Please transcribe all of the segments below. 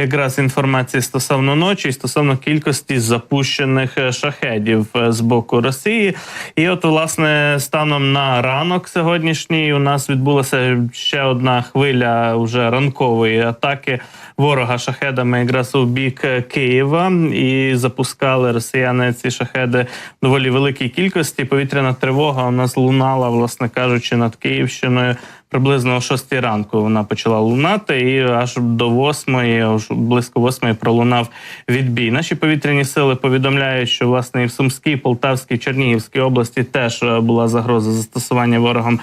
якраз інформації стосовно ночі, і стосовно кількості запущених е, шахедів е, з боку Росії. І от, власне, станом на ранок сьогоднішній у нас відбулася ще одна хвиля уже ранкової атаки ворога шахедами якраз у бік е, Києва. І запускали росіяни ці шахеди доволі великій кількості. Повітряна тривога у нас лунала, власне кажучи, над Київщиною. Приблизно о 6 ранку вона почала лунати, і аж до 8, близько восьми пролунав відбій. Наші повітряні сили повідомляють, що власне і в Сумській, Полтавській, Чернігівській області теж е, була загроза застосування ворогом.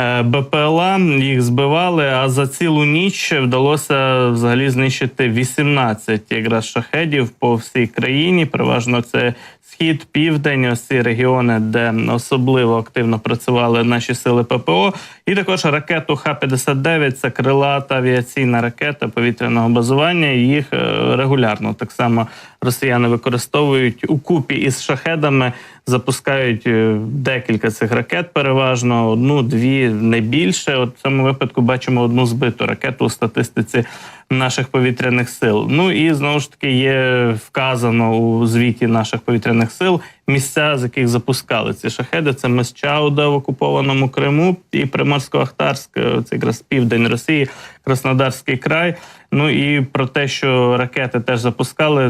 Е, БПЛА їх збивали, а за цілу ніч вдалося взагалі знищити 18 якраз шахедів по всій країні. Переважно це схід, південь, ось ці регіони, де особливо активно працювали наші сили ППО. І також ракету Х-59 це крилата авіаційна ракета повітряного базування. Їх е, регулярно так само росіяни використовують у купі із шахедами. Запускають е, декілька цих ракет, переважно одну, дві, не більше. От в цьому випадку бачимо одну збиту ракету у статистиці наших повітряних сил. Ну і знову ж таки є вказано у звіті наших повітряних сил місця, з яких запускали ці шахеди. Це Месчауда в окупованому Криму і Приморсько-Ахтарськ, е, це якраз південь Росії, Краснодарський край. Ну і про те, що ракети теж запускали,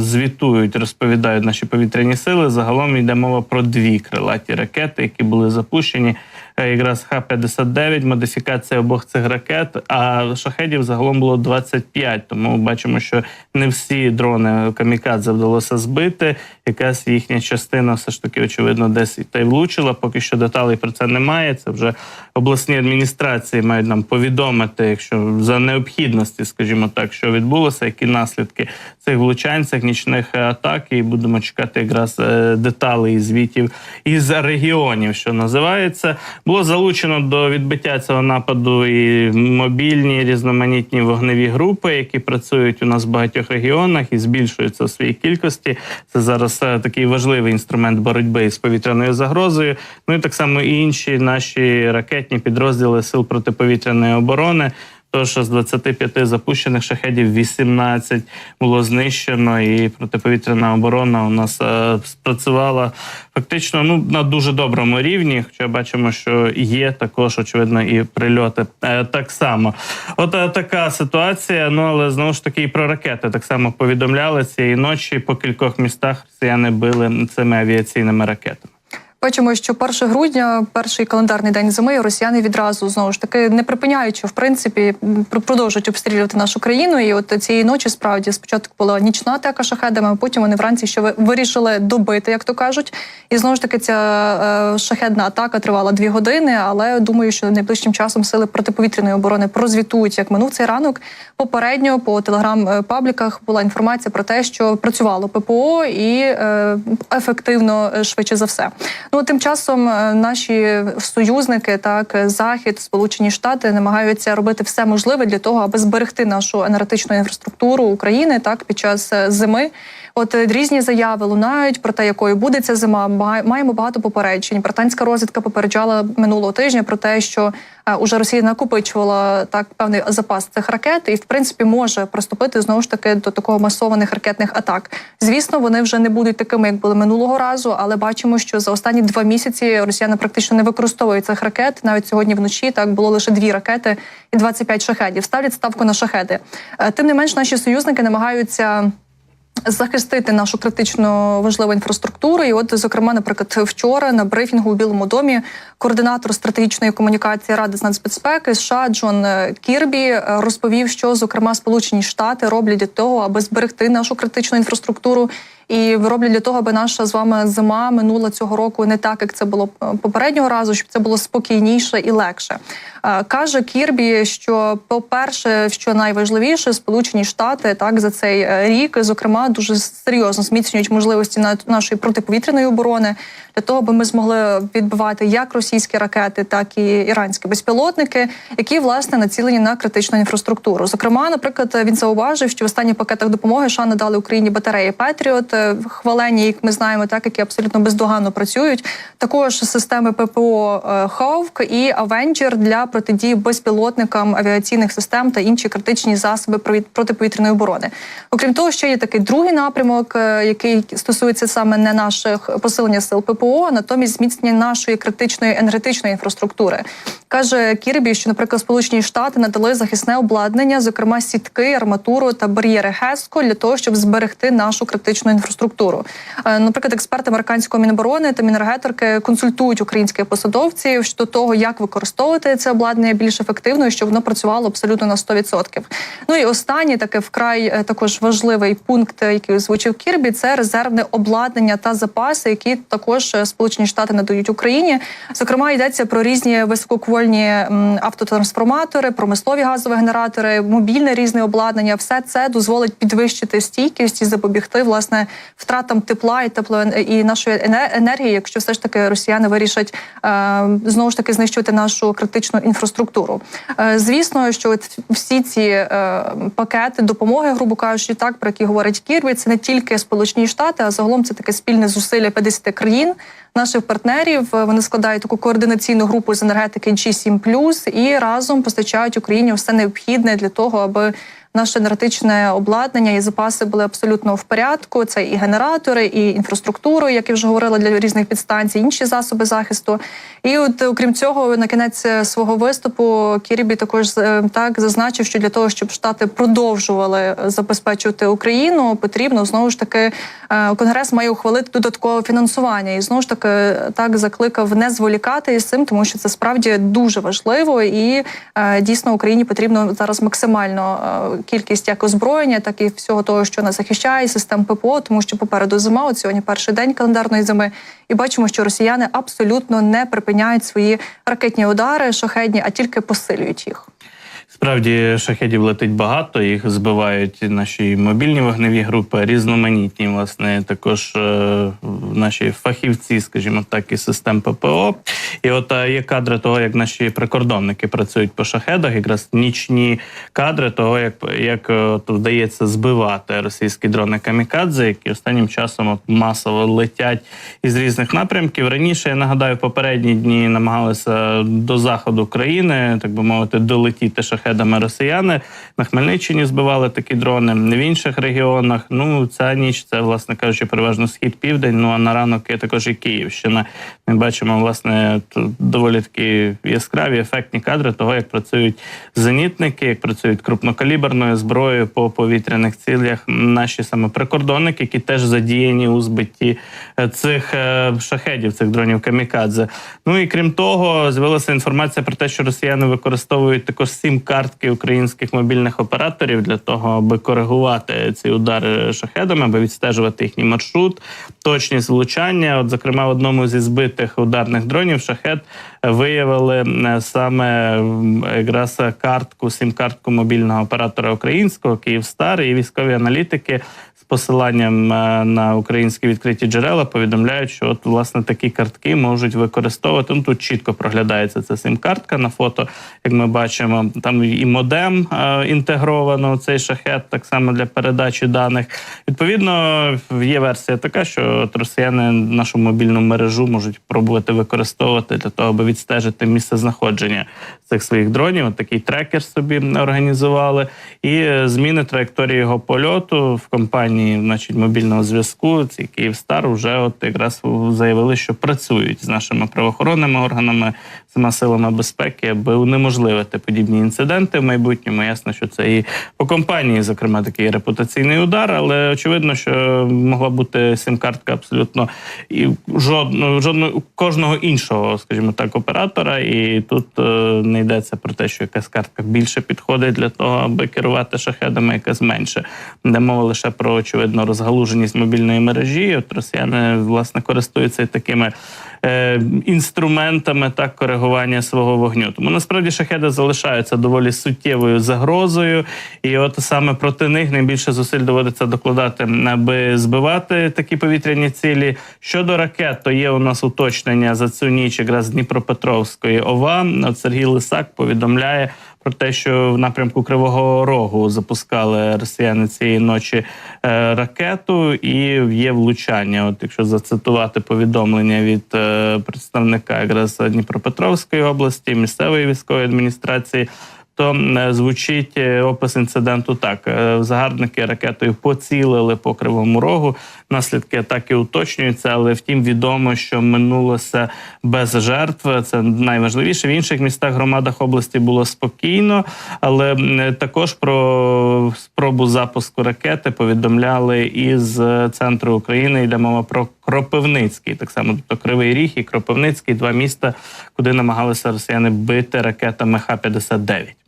звітують, розповідають наші повітряні сили. Загалом йде мова про дві крилаті ракети, які були запущені. Е, Якраз Х-59, модифікація обох цих ракет. А шахедів загалом було 25. Тому бачимо, що не всі дрони камікадзе вдалося збити. Якась їхня частина все ж таки, очевидно, десь та й влучила. Поки що деталей про це немає. Це вже обласні адміністрації мають нам повідомити, якщо за необхідності, скажімо так, що відбулося, які наслідки цих влучань, цих нічних атак. І будемо чекати якраз е, деталей і звітів із регіонів, що називається. Було залучено до відбиття цього нападу і мобільні різноманітні вогневі групи, які працюють у нас в багатьох регіонах і збільшуються в своїй кількості. Це зараз е, такий важливий інструмент боротьби з повітряною загрозою. Ну і так само і інші наші ракетні підрозділи сил протиповітряної оборони. Тож з 25 запущених шахедів 18 було знищено, і протиповітряна оборона у нас е, спрацювала фактично ну на дуже доброму рівні. Хоча бачимо, що є також очевидно і прильоти е, так само. От е, така ситуація. Ну але знову ж таки і про ракети так само повідомляли цієї ночі. По кількох містах росіяни били цими авіаційними ракетами. Бачимо, що 1 грудня, перший календарний день зими, росіяни відразу знову ж таки не припиняючи, в принципі, пр- продовжують обстрілювати нашу країну. І от цієї ночі справді спочатку була нічна атака шахедами, а потім вони вранці ви- вирішили добити, як то кажуть. І знову ж таки, ця е, шахедна атака тривала дві години. Але думаю, що найближчим часом сили протиповітряної оборони прозвітують, як минув цей ранок. Попередньо по телеграм-пабліках була інформація про те, що працювало ППО і е, ефективно е, швидше за все. Ну тим часом е, наші союзники, так е, захід, Сполучені Штати, намагаються робити все можливе для того, аби зберегти нашу енергетичну інфраструктуру України так під час е, зими. От е, різні заяви лунають про те, якою буде ця зима. Маємо багато попереджень. Британська розвідка попереджала минулого тижня про те, що е, уже Росія накопичувала так певний запас цих ракет, і в принципі може приступити знову ж таки до такого масованих ракетних атак. Звісно, вони вже не будуть такими, як були минулого разу, але бачимо, що за останні два місяці росіяни практично не використовують цих ракет. Навіть сьогодні вночі так було лише дві ракети і 25 шахедів. Ставлять ставку на шахеди. Е, Тим не менш, наші союзники намагаються захистити нашу критично важливу інфраструктуру. І, от, зокрема, наприклад, вчора на брифінгу у Білому домі координатор стратегічної комунікації Ради з нацбезпеки США Джон е, Кірбі е, розповів, що зокрема Сполучені Штати роблять для того, аби зберегти нашу критичну інфраструктуру. І роблять для того, аби наша з вами зима минула цього року не так, як це було е, попереднього разу, щоб це було спокійніше і легше. Е, Каже Кірбі, що по-перше, що найважливіше, Сполучені Штати так за цей е, рік, зокрема, дуже серйозно зміцнюють можливості на- нашої протиповітряної оборони для того, аби ми змогли відбивати як російські ракети, так і іранські безпілотники, які власне націлені на критичну інфраструктуру. Зокрема, наприклад, він зауважив, що в останніх пакетах допомоги США надали Україні батареї Петріот хвалені, як ми знаємо, так які абсолютно бездоганно працюють. Також системи ППО е, Хавк і Авенджер для протидії безпілотникам авіаційних систем та інші критичні засоби протиповітряної оборони. Окрім того, ще є такий другий напрямок, е, який стосується саме не наших посилення сил ППО, а натомість зміцнення нашої критичної енергетичної інфраструктури. Каже Кірбі, що, наприклад, Сполучені Штати надали захисне обладнання, зокрема сітки, арматуру та бар'єри ГЕСКО для того, щоб зберегти нашу критичну інфраструктуру. Е, Наприклад, експерти американського міноборони та мінергетики консультують українських посадовців щодо того, як використовувати це обладнання більш ефективно, щоб воно працювало абсолютно на 100%. Ну і останній таке вкрай е, також важливий пункт, який озвучив Кірбі, це резервне обладнання та запаси, які також е, Сполучені Штати надають Україні. Зокрема, йдеться про різні висококвольні автотрансформатори, промислові газові генератори, мобільне різне обладнання. Все це дозволить підвищити стійкість і запобігти власне втратам тепла і тепло і нашої енергії, якщо все ж таки росіяни вирішать е, знову ж таки знищувати нашу критичну інфраструктуру. Е, звісно, що всі ці е, пакети допомоги, грубо кажучи, так про які говорить Кірві, це не тільки Сполучені Штати, а загалом це таке спільне зусилля 50 країн. Наших партнерів вони складають таку координаційну групу з енергетики G7+, і разом постачають Україні все необхідне для того, аби наше енергетичне обладнання і запаси були абсолютно в порядку. Це і генератори, і інфраструктуру, як я вже говорила для різних підстанцій, інші засоби захисту. І от окрім цього, на кінець е, свого виступу Кірібі також е, так зазначив, що для того, щоб штати продовжували е, забезпечувати Україну, потрібно знову ж таки конгрес має ухвалити додаткове фінансування, і знову ж таки так закликав не зволікати із цим, тому що це справді дуже важливо, і дійсно Україні потрібно зараз максимально кількість як озброєння, так і всього того, що нас захищає, систем ППО, тому що попереду зима. От сьогодні перший день календарної зими, і бачимо, що росіяни абсолютно не припиняють свої ракетні удари шахедні, а тільки посилюють їх. Справді шахедів летить багато, їх збивають наші мобільні вогневі групи, різноманітні, власне, також е, наші фахівці, скажімо так, із систем ППО. І от е, є кадри того, як наші прикордонники працюють по шахедах, якраз нічні кадри того, як, як е, от, вдається збивати російські дрони камікадзе, які останнім часом от, масово летять із різних напрямків. Раніше я нагадаю, попередні дні намагалися до заходу країни, так би мовити, долетіти шахедами росіяни. На Хмельниччині збивали такі дрони, в інших регіонах. Ну, ця ніч це, власне кажучи, переважно схід південь. Ну а на ранок є також і Київщина. Ми бачимо, власне, тут доволі такі яскраві ефектні кадри того, як працюють зенітники, як працюють крупнокаліберною зброєю по повітряних цілях. Наші саме прикордонники, які теж задіяні у збитті е, цих е, шахедів, цих дронів камікадзе. Ну і крім того, з'явилася інформація про те, що росіяни використовують також сім картки українських мобільних операторів для того, аби коригувати ці удари шахедами, аби відстежувати їхній маршрут, точність влучання. От, зокрема, в одному зі збитих ударних дронів шахед виявили е, саме якраз картку, сім-картку мобільного оператора українського Київстар і військові аналітики. з Посиланням е, на українські відкриті джерела повідомляють, що от власне такі картки можуть використовувати. Ну тут чітко проглядається ця сим-картка на фото, як ми бачимо. Там і модем е, інтегровано цей шахет, так само для передачі даних. Відповідно, є версія така, що от росіяни нашу мобільну мережу можуть пробувати використовувати для того, аби відстежити місце знаходження цих своїх дронів. От такий трекер собі організували, і е, зміни траєкторії його польоту в компанії, значить, мобільного зв'язку. Ці Київстар вже от якраз заявили, що працюють з нашими правоохоронними органами, всіма силами безпеки, аби унеможливити подібні інциденти в майбутньому. Ясно, що це і по компанії, зокрема, такий репутаційний удар, але очевидно, що могла бути сим-картка абсолютно і жодного жодного кожного іншого, скажімо так, оператора. І тут е, не йдеться про те, що якась картка більше підходить для того, аби керувати шахедами, якась менше. Де мова лише про очевидно розгалуженість мобільної мережі. От росіяни власне користуються такими е, інструментами так коригування свого вогню. Тому насправді шахеди залишаються доволі суттєвою загрозою, і от саме проти них найбільше зусиль доводиться докладати, аби збивати такі повітряні цілі. Щодо ракет, то є у нас уточнення за цю ніч якраз Дніпропетровської ОВА. От Сергій Лисак повідомляє. Про те, що в напрямку Кривого Рогу запускали росіяни цієї ночі е, ракету, і є влучання. От якщо зацитувати повідомлення від е, представника якраз Дніпропетровської області, місцевої військової адміністрації. То е, звучить е, опис інциденту так: Е, загарбники ракетою поцілили по кривому рогу. Наслідки атаки уточнюються, але втім відомо, що минулося без жертв. Це найважливіше. В інших містах громадах області було спокійно, але також про спробу запуску ракети повідомляли із центру України. Йде мова про Кропивницький, так само тобто Кривий Ріг і Кропивницький, два міста, куди намагалися росіяни бити ракетами Х-59.